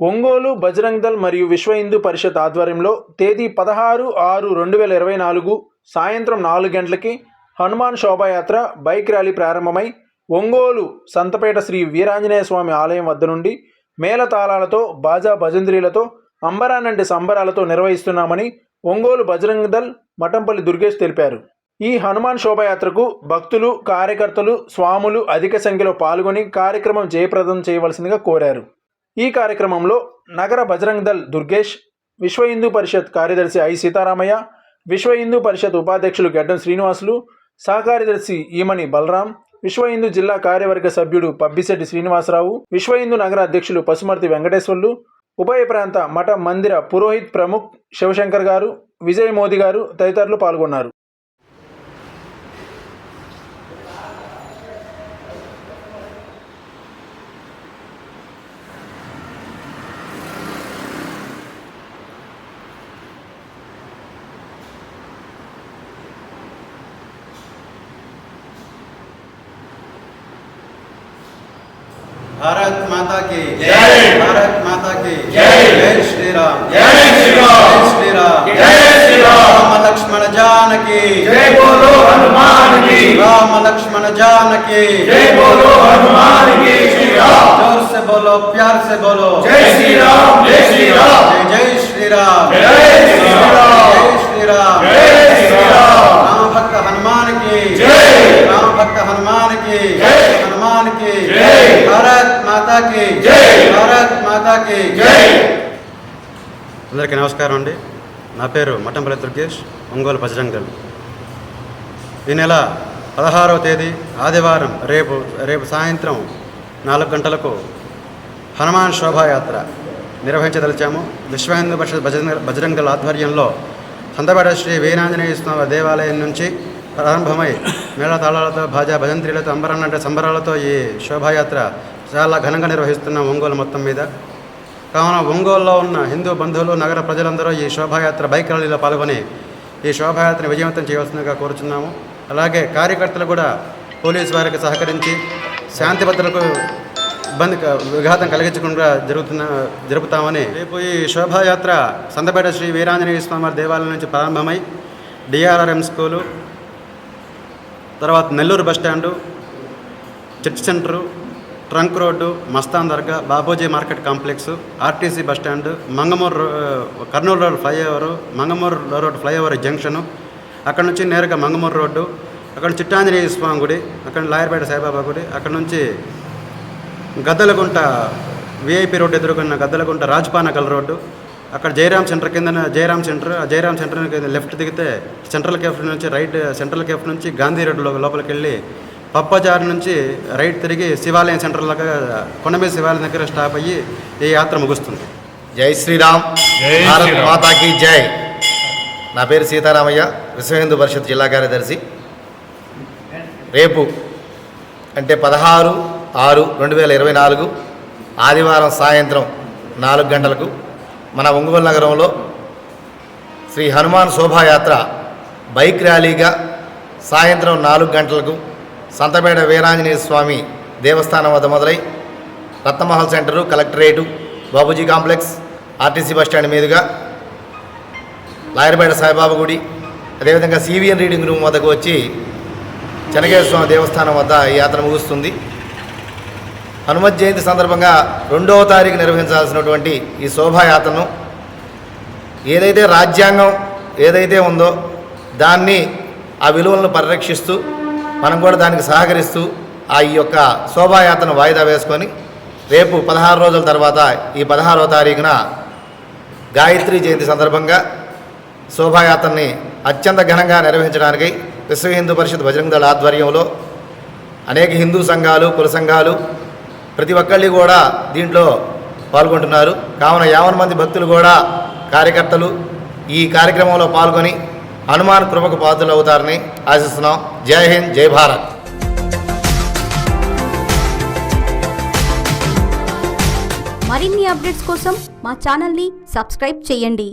ఒంగోలు బజరంగ్ దళ్ మరియు విశ్వ హిందూ పరిషత్ ఆధ్వర్యంలో తేదీ పదహారు ఆరు రెండు వేల ఇరవై నాలుగు సాయంత్రం నాలుగు గంటలకి హనుమాన్ శోభాయాత్ర బైక్ ర్యాలీ ప్రారంభమై ఒంగోలు సంతపేట శ్రీ వీరాంజనేయ స్వామి ఆలయం వద్ద నుండి మేళతాళాలతో బాజా భజంద్రీలతో అంబరానంటి సంబరాలతో నిర్వహిస్తున్నామని ఒంగోలు బజరంగ్ దళ్ మఠంపల్లి దుర్గేష్ తెలిపారు. ఈ హనుమాన్ శోభాయాత్రకు భక్తులు కార్యకర్తలు స్వాములు అధిక సంఖ్యలో పాల్గొని కార్యక్రమం జయప్రదం చేయవలసిందిగా కోరారు. ఈ కార్యక్రమంలో నగర బజరంగ్ దళ్ దుర్గేష్ విశ్వ హిందూ పరిషత్ కార్యదర్శి ఐ సీతారామయ్య విశ్వ హిందూ పరిషత్ ఉపాధ్యక్షులు గడ్డం శ్రీనివాసులు సహకార్యదర్శి ఈమని బలరాం విశ్వ హిందూ జిల్లా కార్యవర్గ సభ్యుడు పబ్బిశెట్టి శ్రీనివాసరావు విశ్వ హిందూ నగర అధ్యక్షులు పసుమర్తి వెంకటేశ్వర్లు ఉభయ ప్రాంత మఠ మందిర పురోహిత్ ప్రముఖ్ శివశంకర్ గారు విజయ్ మోదీ గారు తదితరులు పాల్గొన్నారు. भारत माता के जय। भारत माता के जय। जय श्री राम जय श्री राम। जय श्री राम जय श्री राम। लक्ष्मण जानकी। जय बोलो हनुमान की। राम लक्ष्मण जानकी। जय बोलो हनुमान की। श्री राम ज़ोर से बोलो प्यार से बोलो। जय श्री राम जय श्री राम భారత్ మాతాకి అందరికీ నమస్కారం అండి. నా పేరు మఠంపల్లి దుర్గేష్ ఒంగోలు బజరంగల్. ఈ నెల పదహారవ తేదీ ఆదివారం రేపు రేపు సాయంత్రం నాలుగు గంటలకు హనుమాన్ శోభాయాత్ర నిర్వహించదలిచాము. విశ్వ హిందూ పరిషత్ బజరంగ బజరంగల్ ఆధ్వర్యంలో సందపేట శ్రీ వీరాంజనేయ స్వామి దేవాలయం నుంచి ప్రారంభమై మేళతాళాలతో భాజా భజంత్రిలతో అంబరన్నట సంబరాలతో ఈ శోభాయాత్ర చాలా ఘనంగా నిర్వహిస్తున్నాం ఒంగోలు మొత్తం మీద. కావున ఒంగోలులో ఉన్న హిందూ బంధువులు నగర ప్రజలందరూ ఈ శోభాయాత్ర బైక్ ర్యాలీలో పాల్గొని ఈ శోభాయాత్రను విజయవంతం చేయవలసిందిగా కోరుచున్నాము. అలాగే కార్యకర్తలు కూడా పోలీసు వారికి సహకరించి శాంతి భద్రతలకు ఇబ్బంది విఘాతం కలిగించకుండా జరుగుతున్న జరుపుతామని రేపు ఈ శోభాయాత్ర సందపేట శ్రీ వీరాంజనేయ స్వామి దేవాలయం నుంచి ప్రారంభమై డిఆర్ఆర్ఎం స్కూలు తర్వాత Nellore bus stand church centre trunk road Mastan Dargah Baboji market complex RTC bus stand Mangamuru రో- Kurnool road flyover Mangamuru road flyover junction అక్కడ నుంచి నేరుగా మంగమూరు రోడ్డు అక్కడ చిట్టాంజనేయ స్వామి గుడి అక్కడ లాయర్పేట సాయిబాబా గుడి అక్కడ నుంచి గద్దలగుంట విఐపి రోడ్డు ఎదుర్కొన్న గద్దలగుంట రాజపానగల్ రోడ్డు అక్కడ జయరామ్ సెంటర్ కింద జయరామ్ సెంటర్ ఆ జయరామ్ సెంటర్ కింద లెఫ్ట్ దిగితే సెంట్రల్ కేఫ్ నుంచి రైట్ సెంట్రల్ కేఫ్ నుంచి గాంధీ రోడ్డు లోపలికి వెళ్ళి పప్పజార్ నుంచి రైట్ తిరిగి శివాలయం సెంటర్ లాగా కొండమీద శివాలయం దగ్గర స్టాప్ అయ్యి ఈ యాత్ర ముగుస్తుంది. జై శ్రీరామ్. జై భారత్. మాతాకి జై. నా పేరు సీతారామయ్య విశ్వ హిందూ పరిషత్ జిల్లా కార్యదర్శి. రేపు అంటే పదహారు ఆరు రెండు వేల ఇరవై నాలుగు ఆదివారం సాయంత్రం నాలుగు గంటలకు మన ఒంగోలు నగరంలో శ్రీ హనుమాన్ శోభాయాత్ర బైక్ ర్యాలీగా సాయంత్రం నాలుగు గంటలకు సంతపేట వీరాంజనేయ స్వామి దేవస్థానం వద్ద మొదలై Ratnamahal centre collectorate Babuji complex RTC bus stand మీదుగా లాయర్పేట సాయిబాబా గుడి అదేవిధంగా సివిఎన్ రీడింగ్ రూమ్ వద్దకు వచ్చి చెనకేశ్వర స్వామి దేవస్థానం వద్ద ఈ యాత్ర ముగుస్తుంది. హనుమత్ జయంతి సందర్భంగా రెండవ తారీఖు నిర్వహించాల్సినటువంటి ఈ శోభాయాత్రను ఏదైతే రాజ్యాంగం ఏదైతే ఉందో దాన్ని ఆ విలువలను పరిరక్షిస్తూ మనం కూడా దానికి సహకరిస్తూ ఆ ఈ యొక్క శోభాయాత్రను వాయిదా వేసుకొని రేపు పదహారు రోజుల తర్వాత ఈ పదహారవ తారీఖున గాయత్రి జయంతి సందర్భంగా శోభాయాత్రని అత్యంత ఘనంగా నిర్వహించడానికి విశ్వ హిందూ పరిషత్ బజరంగ దళ ఆధ్వర్యంలో అనేక హిందూ సంఘాలు కుల సంఘాలు ప్రతి ఒక్కళ్ళు కూడా దీంట్లో పాల్గొంటున్నారు. కావున యావన్ మంది భక్తులు కూడా కార్యకర్తలు ఈ కార్యక్రమంలో పాల్గొని హనుమాన్ కృపకు పాత్రలు అవుతారని ఆశిస్తున్నాం. జై హింద్ జై భారత్. మరిన్ని అప్డేట్స్ కోసం మా ఛానల్ని సబ్స్క్రైబ్ చేయండి.